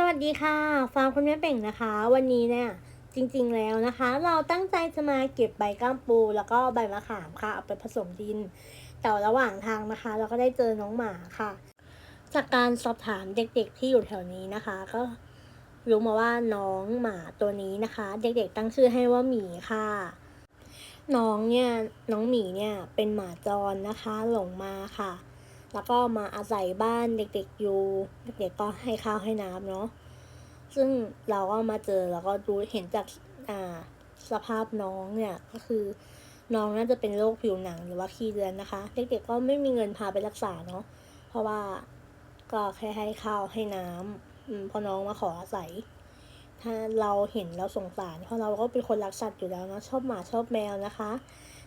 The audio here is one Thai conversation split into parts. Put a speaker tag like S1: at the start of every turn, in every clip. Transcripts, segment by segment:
S1: สวัสดีค่ะ ฟาร์มคุณแม่เป่งนะคะ วันนี้เนี่ยจริงๆแล้วนะคะ เราตั้งใจจะมาเก็บใบก้ามปู แล้วก็ใบมะขามค่ะเอาไปผสมดิน แต่ระหว่างทางนะคะ เราก็ได้เจอน้องหมาค่ะ จากการสอบถามเด็กๆที่อยู่แถวนี้นะคะ ก็รู้มาว่าน้องหมาตัวนี้นะคะ เด็กๆตั้งชื่อให้ว่าหมีค่ะ น้องเนี่ยน้องหมีเนี่ยเป็นหมาจรนะคะ หลงมาค่ะ แล้วก็มาอาศัยบ้านเด็กๆอยู่ เด็กๆก็ให้ข้าวให้น้ำเนาะ ซึ่งเราก็มาเจอแล้วก็ดูเห็นจากอ่าสภาพน้องเนี่ยก็คือน้องน่าจะเป็นโรคผิวหนังหรือว่าขี้เดือนนะคะ เด็กๆก็ไม่มีเงินพาไปรักษาเนาะ เพราะว่าก็แค่ให้ข้าวให้น้ำพอน้องมาขออาศัย ถ้าเราเห็นเราสงสารเพราะเราก็เป็นคนรักสัตว์อยู่แล้วเนาะชอบหมาชอบแมวนะคะ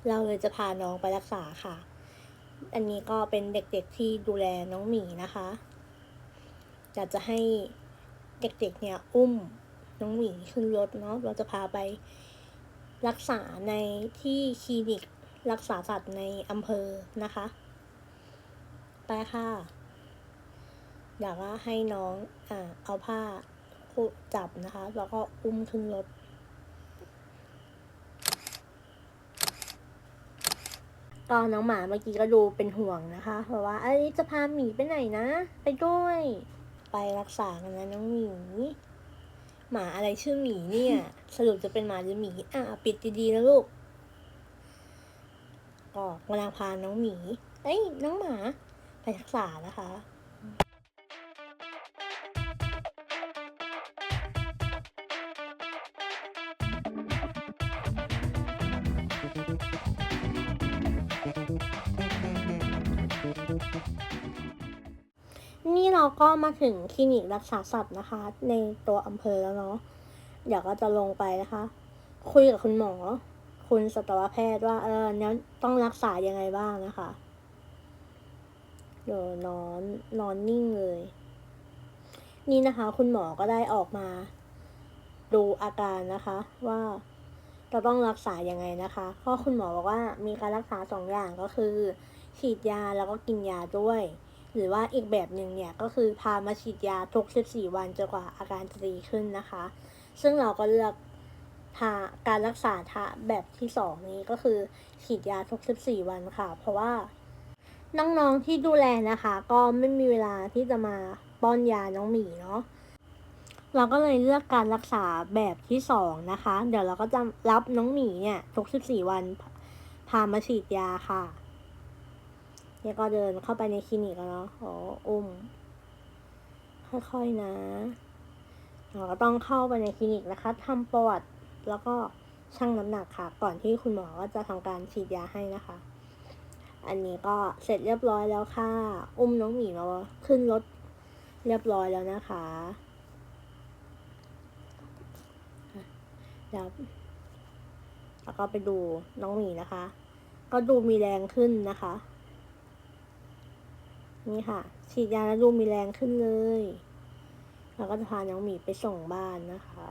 S1: เราเลยจะพาน้องไปรักษาค่ะ อันนี้ก็เป็นเด็กๆที่ดูแลน้องหมีนะคะอยากจะให้เด็กๆเนี่ยอุ้มน้องหมีขึ้นรถเนาะเราจะพาไปรักษาในที่คลินิกรักษาสัตว์ในอำเภอนะคะ ไปค่ะ อยากว่าให้น้องอ่าเอาผ้าจับนะคะ แล้วก็อุ้มขึ้นรถ ตอนน้องหมาเมื่อกี้ก็ดูเป็นห่วงนะคะ เพราะว่าเอ้ยจะพาหมีไปไหนนะ ไปด้วย ไปรักษากันนะน้องหมีหมาอะไรชื่อหมีเนี่ย สรุปจะเป็นหมาหรือหมีอะปิดดีๆนะลูกก็กำลังพาน้องหมีเอ้ยน้องหมา ไปรักษานะคะ เราก็มาถึงคลินิกรักษาสัตว์นะคะ ในตัวอำเภอแล้วเนาะเดี๋ยวก็จะลงไปนะคะ คุยกับคุณหมอ คุณสัตวแพทย์ว่า เออเนี้ยต้องรักษายังไงบ้างนะคะเดี๋ยวนอนนอนนิ่งเลย นี่นะคะ คุณหมอก็ได้ออกมา ดูอาการนะคะ ว่าเราต้องรักษายังไงนะคะก็คุณหมอบอกว่ามีการรักษาสองอย่างก็คือ ฉีดยาแล้วก็กินยาด้วย หรือว่าอีกแบบหนึ่งเนี่ยก็คือพามาฉีดยาทุก 14 วันจนกว่าอาการจะดีขึ้นนะคะ ซึ่งเราก็เลือกทาการรักษาทาแบบที่สองนี้ก็คือฉีดยาทุก 14 วันค่ะ เพราะว่าน้องๆที่ดูแลนะคะ ก็ไม่มีเวลาที่จะมาป้อนยาน้องหมีเนาะเราก็เลยเลือกการรักษาแบบที่สองนะคะ เดี๋ยวเราก็จะรับน้องหมีเนี่ยทุก 14 วัน พามาฉีดยาค่ะ เนี่ยก็เดินเข้าไปในคลินิกแล้วเนาะโอ้อุ้ม ค่อยๆนะเราก็ต้องเข้าไปในคลินิกนะคะทำประวัติแล้วก็ชั่งน้ำหนักค่ะ ก่อนที่คุณหมอก็จะทำการฉีดยาให้นะคะ อันนี้ก็เสร็จเรียบร้อยแล้วค่ะ อุ้มน้องหมีมาขึ้นรถเรียบร้อยแล้วนะคะเดี๋ยวแล้วก็ไปดูน้องหมีนะคะ ก็ดูมีแรงขึ้นนะคะ นี่ค่ะ ฉีดยาแล้วดูมีแรงขึ้นเลยแล้วก็จะพาน้องหมีไปส่งบ้านนะคะ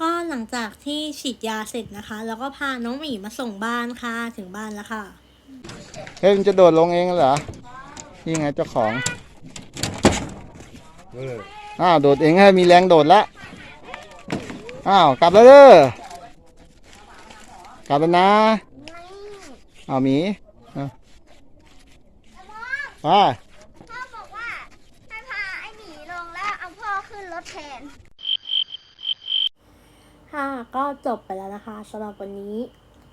S1: ก็หลังจากที่ฉีดยาเสร็จนะคะ แล้วก็พาน้องหมีมาส่งบ้านค่ะ ถึงบ้านแล้วค่ะ
S2: เฮ้ยมันจะโดดลงเองเหรอ นี่ไงเจ้าของ
S3: เออ
S2: อ้าวโดดเองให้มีแรงโดดละ อ้าวกลับแล้วเด้อกลับแล้วนะอ้าวหมีอะไป
S4: พ่อบอกว่าให้พาไอ้หมีลงแล้วเอาพ่อขึ้นรถแทน
S1: ค่ะก็จบไปแล้วนะคะสำหรับวันนี้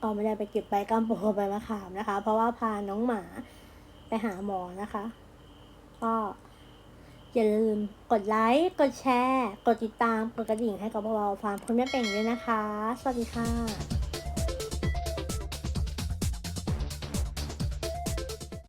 S1: ก็ไม่ได้ไปเก็บใบกล้ามปูใบมะขามนะคะ เพราะว่าพาน้องหมาไปหาหมอนะคะ ก็อย่าลืมกดไลค์กดแชร์ กดติดตามกดกระดิ่งให้กับพวกเราฟาร์มคุณแม่เป่งด้วยนะคะ สวัสดีค่ะ